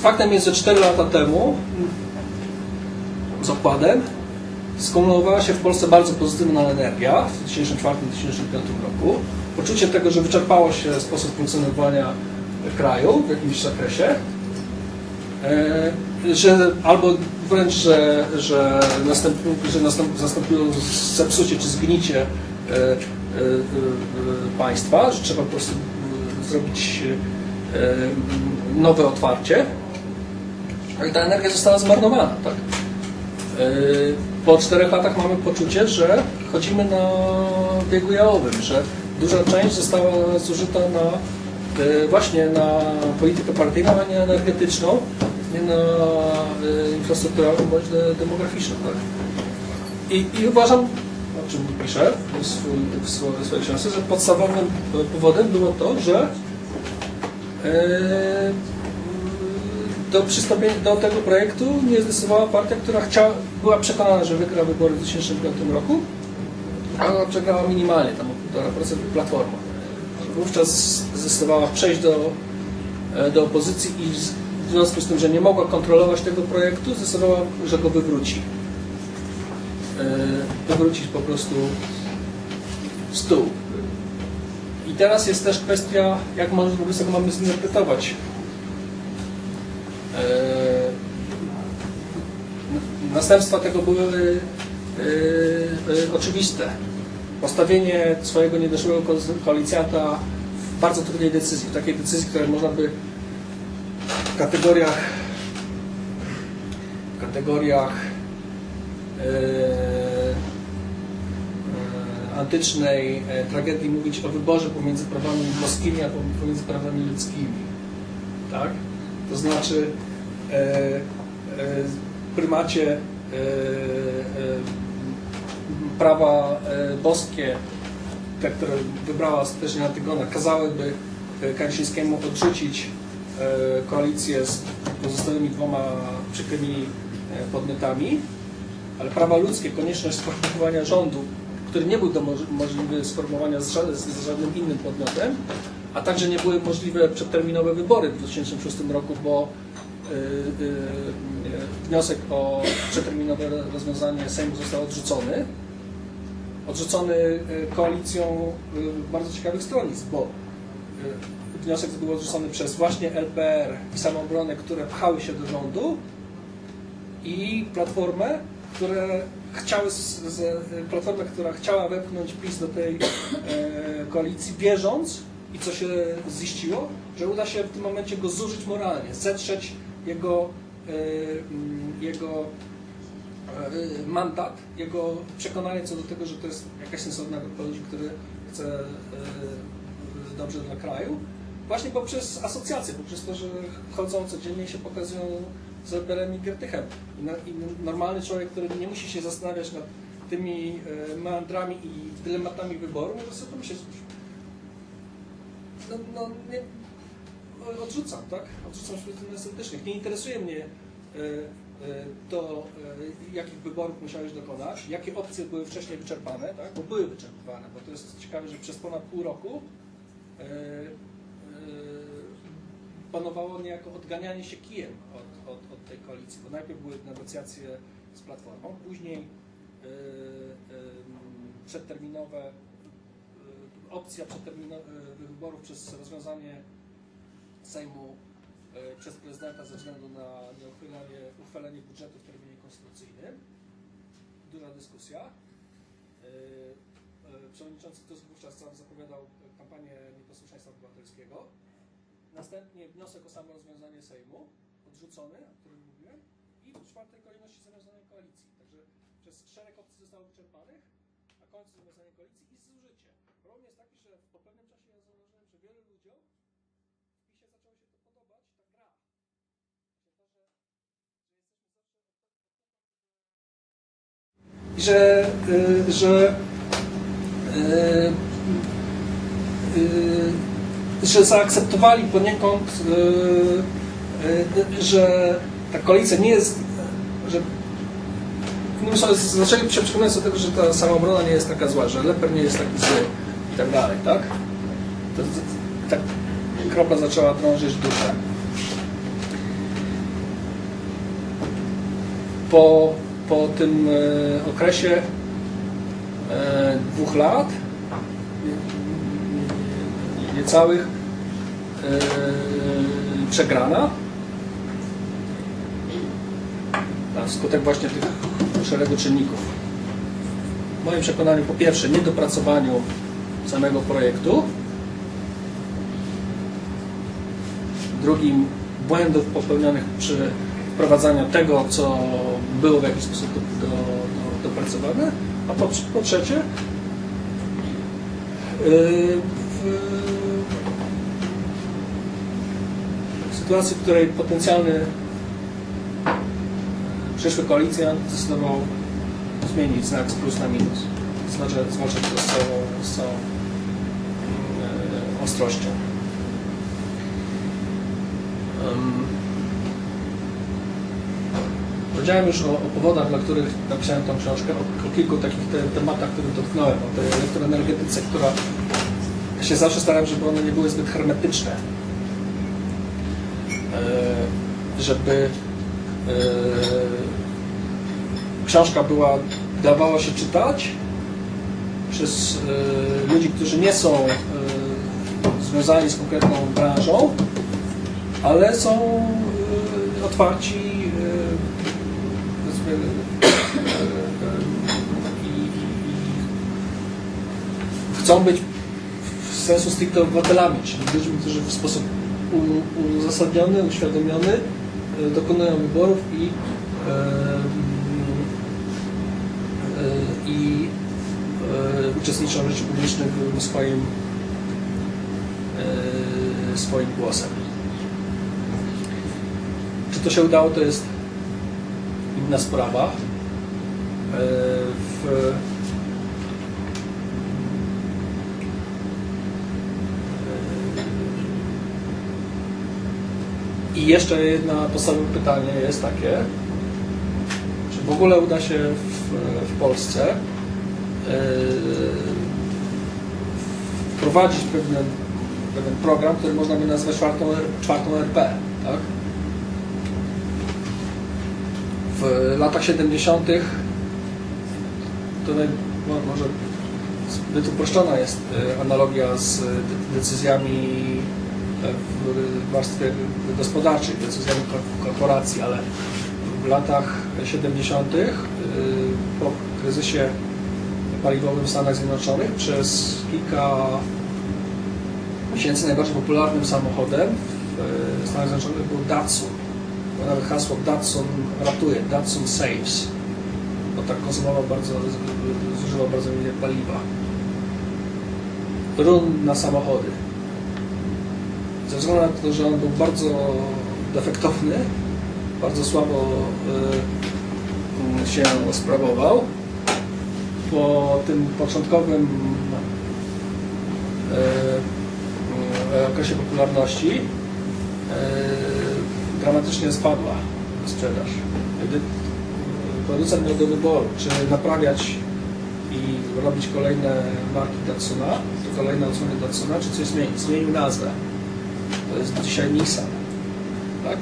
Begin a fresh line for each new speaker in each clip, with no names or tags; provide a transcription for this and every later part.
faktem jest, że 4 lata temu z okładem skumulowała się w Polsce bardzo pozytywna energia w 2004-2005 roku. Poczucie tego, że wyczerpało się sposób funkcjonowania kraju w jakimś zakresie. E, że albo wręcz, że, że, następ, że nastąp, zastąpiło zepsucie czy zgnicie e, e, państwa, że trzeba po prostu zrobić nowe otwarcie. No i ta energia została zmarnowana. Tak? E, Po czterech latach mamy poczucie, że chodzimy na biegu jałowym, że duża część została zużyta na e, właśnie na politykę partyjną, a nie energetyczną, nie na e, infrastrukturalną bądź de- demograficzną. Tak? I, I uważam, o czym piszę w, swojej, książce, że podstawowym powodem było to, że e, do przystąpienia do tego projektu nie zdecydowała partia, która chciała, była przekonana, że wygra wybory w 2005 roku, a ona przegrała minimalnie, tam o 1,5% Platforma. Wówczas zdecydowała przejść do, e, do opozycji i w związku z tym, że nie mogła kontrolować tego projektu, zdecydowała, że go wywróci. E, Wywrócić po prostu w stół. I teraz jest też kwestia, jak wobec tego mamy zinterpretować Następstwa tego były e, e, oczywiste. Postawienie swojego niedoszłego ko- koalicjanta w bardzo trudnej decyzji, w takiej decyzji, której można by w kategoriach w kategoriach e, e, antycznej e, tragedii mówić o wyborze pomiędzy prawami boskimi a pomiędzy prawami ludzkimi. Tak? To znaczy e, e, prymacie e, e, prawa e, boskie, te, które wybrała ostatecznie Antygona, kazałyby Kaczyńskiemu odrzucić koalicję z pozostałymi dwoma przykrymi podmiotami, ale prawa ludzkie, konieczność sformułowania rządu, który nie był do moż- możliwy sformułowania z, z żadnym innym podmiotem, a także nie były możliwe przedterminowe wybory w 2006 roku, bo wniosek o przedterminowe rozwiązanie Sejmu został odrzucony. Odrzucony y, koalicją y, bardzo ciekawych stronnictw, bo y, wniosek był odrzucony przez właśnie LPR i Samoobronę, które pchały się do rządu i Platformę, które chciały, Platformę, która chciała wepchnąć PiS do tej koalicji, wierząc, i co się ziściło, że uda się w tym momencie go zużyć moralnie, zetrzeć jego, e, mm, jego e, mandat, jego przekonanie co do tego, że to jest jakaś sensowna grupa ludzi, który chce e, dobrze dla kraju, właśnie poprzez asocjacje, poprzez to, że chodzą codziennie się pokazują z Elberem i. I, normalny człowiek, który nie musi się zastanawiać nad tymi meandrami i dylematami wyboru, może sobie pomyśleć, no, no nie, no, odrzucam, tak? Odrzucam środowisk estetycznych. Nie interesuje mnie e, e, to, e, jakich wyborów musiałeś dokonać, jakie opcje były wcześniej wyczerpane, tak? Bo były wyczerpane, bo to jest ciekawe, że przez ponad pół roku panowało niejako odganianie się kijem od, od, od tej koalicji, bo najpierw były negocjacje z Platformą, później przedterminowe opcja przedterminowych wyborów przez rozwiązanie Sejmu e, przez prezydenta ze względu na nieuchylenie, uchwalenie budżetu w terminie konstytucyjnym. Duża dyskusja. E, e, Przewodniczący Tusk wówczas sam zapowiadał kampanię nieposłuszeństwa obywatelskiego. Następnie wniosek o samo rozwiązanie Sejmu, odrzucony, o którym mówiłem, i w czwartej kolejności zawiązanie koalicji. Także przez szereg opcji zostało wyczerpanych, a końcu zawiązanie koalicji i zużycie. Problem jest taki, że po pewnym czasie ja zauważyłem, że wielu ludziom w PiSie zaczęło się to podobać, ta gra. Właśnie to, że, że y, że y, y, że zaakceptowali poniekąd, że ta koalicja nie jest, że innymi słowy, zaczęli się przekonać do tego, że ta samoobrona nie jest taka zła, że leper nie jest taki zły i tak dalej, tak? To, tak kropla zaczęła drążyć duszę. po, po tym e, okresie e, dwóch lat, nie- nie- niecałych, e, przegrana. Na skutek właśnie tych szeregu czynników. W moim przekonaniu po pierwsze niedopracowaniu samego projektu, drugim błędów popełnionych przy wprowadzaniu tego, co było w jakiś sposób do, do, do, dopracowane, a po, po trzecie yy, w sytuacji, w której potencjalny przyszły koalicjant zdecydował zmienić znak z plus na minus. Zwłaszcza to z całą, z całą e, ostrością. Em, Powiedziałem już o, o powodach, dla których napisałem tą książkę, o, o kilku takich te, tematach, które dotknąłem, o tej elektroenergetyce, która ja się zawsze staram, żeby one nie były zbyt hermetyczne. E, żeby e, książka była, dawała się czytać przez e, ludzi, którzy nie są e, związani z konkretną branżą, ale są e, otwarci e, powiedzmy, e, e, i, i chcą być w sensu stricte obywatelami, czyli ludźmi, którzy w sposób uzasadniony, uświadomiony e, dokonują wyborów i e, e, i uczestniczą w życiu publicznym swoim swoim głosem. Czy to się udało, to jest inna sprawa. W, I jeszcze jedno podstawowe pytanie jest takie, czy w ogóle uda się w, w Polsce e, wprowadzić pewien, pewien program, który można by nazwać czwartą, czwartą RP, tak? W latach 70. tutaj mo- może zbyt uproszczona jest e, analogia z de- decyzjami w warstwie gospodarczej, decyzjami ko- korporacji, ale w latach 70. e, po kryzysie paliwowym w Stanach Zjednoczonych przez kilka miesięcy najbardziej popularnym samochodem w Stanach Zjednoczonych był Datsun. Bo nawet hasło Datsun ratuje, Datsun saves, bo tak konsumował bardzo, zużywał bardzo wiele paliwa. Run na samochody. Ze względu na to, że on był bardzo defektowny, bardzo słabo y, się sprawował, po tym początkowym e, e, okresie popularności e, dramatycznie spadła sprzedaż. Gdy producent miał do wyboru, czy naprawiać i robić kolejne marki Datsuna, czy kolejne odsłony Datsuna, czy coś zmienić. Zmienił nazwę. To jest dzisiaj Nissan. Tak?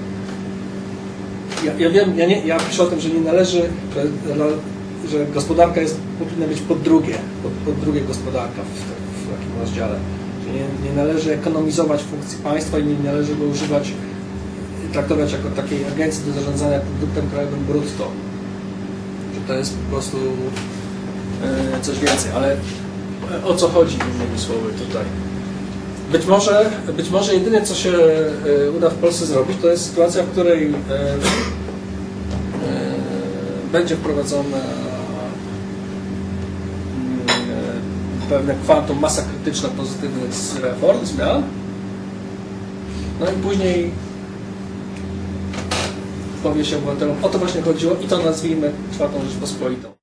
Ja, ja wiem, ja, nie, ja piszę o tym, że nie należy, że, gospodarka jest, powinna być pod drugie, pod, pod drugie gospodarka w, w takim rozdziale. Że nie, nie należy ekonomizować funkcji państwa i nie należy go używać, traktować jako takiej agencji do zarządzania produktem krajowym brutto. Że to jest po prostu e, coś więcej, ale o co chodzi innymi słowy tutaj? Być może, być może jedyne co się e, uda w Polsce zrobić, to jest sytuacja, w której e, e, będzie wprowadzone mm, pewne kwantum, masa krytyczna pozytywnych z reform, zmian. No i później powie się obywatelom, o to właśnie chodziło i to nazwijmy czwartą Rzeczpospolitą.